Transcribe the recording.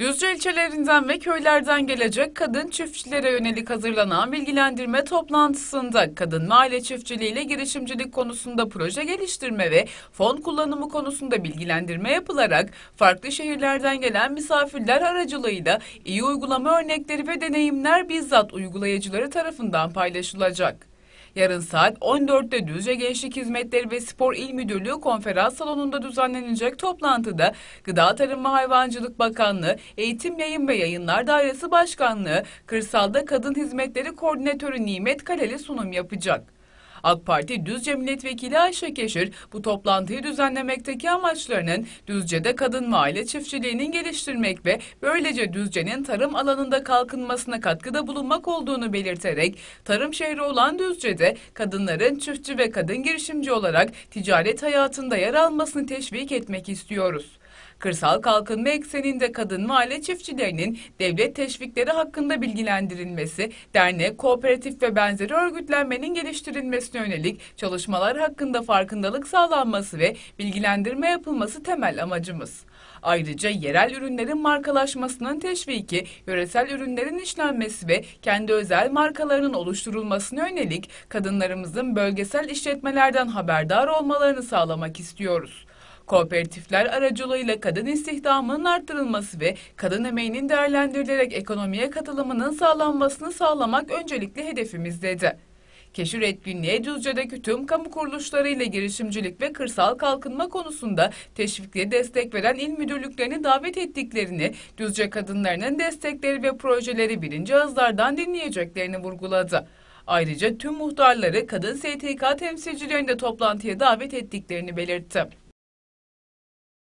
Düzce ilçelerinden ve köylerden gelecek kadın çiftçilere yönelik hazırlanan bilgilendirme toplantısında kadın mahalle çiftçiliğiyle girişimcilik konusunda proje geliştirme ve fon kullanımı konusunda bilgilendirme yapılarak farklı şehirlerden gelen misafirler aracılığıyla iyi uygulama örnekleri ve deneyimler bizzat uygulayıcıları tarafından paylaşılacak. Yarın saat 14'te Düzce Gençlik Hizmetleri ve Spor İl Müdürlüğü konferans salonunda düzenlenecek toplantıda Gıda Tarım ve Hayvancılık Bakanlığı, Eğitim Yayın ve Yayınlar Dairesi Başkanlığı, Kırsalda Kadın Hizmetleri Koordinatörü Nimet Kaleli sunum yapacak. AK Parti Düzce Milletvekili Ayşe Keşir bu toplantıyı düzenlemekteki amaçlarının Düzce'de kadın ve aile çiftçiliğinin geliştirmek ve böylece Düzce'nin tarım alanında kalkınmasına katkıda bulunmak olduğunu belirterek tarım şehri olan Düzce'de kadınların çiftçi ve kadın girişimci olarak ticaret hayatında yer almasını teşvik etmek istiyoruz. Kırsal kalkınma ekseninde kadın ve çiftçilerinin devlet teşvikleri hakkında bilgilendirilmesi, dernek, kooperatif ve benzeri örgütlenmenin geliştirilmesine yönelik çalışmalar hakkında farkındalık sağlanması ve bilgilendirme yapılması temel amacımız. Ayrıca yerel ürünlerin markalaşmasının teşviki, yöresel ürünlerin işlenmesi ve kendi özel markalarının oluşturulmasına yönelik kadınlarımızın bölgesel işletmelerden haberdar olmalarını sağlamak istiyoruz. Kooperatifler aracılığıyla kadın istihdamının arttırılması ve kadın emeğinin değerlendirilerek ekonomiye katılımının sağlanmasını sağlamak öncelikli hedefimiz dedi. Keşir etkinliğe Düzce'deki tüm kamu kuruluşlarıyla girişimcilik ve kırsal kalkınma konusunda teşvikli destek veren il müdürlüklerini davet ettiklerini, Düzce kadınlarının destekleri ve projeleri birinci ağızlardan dinleyeceklerini vurguladı. Ayrıca tüm muhtarları kadın STK temsilcilerini de toplantıya davet ettiklerini belirtti.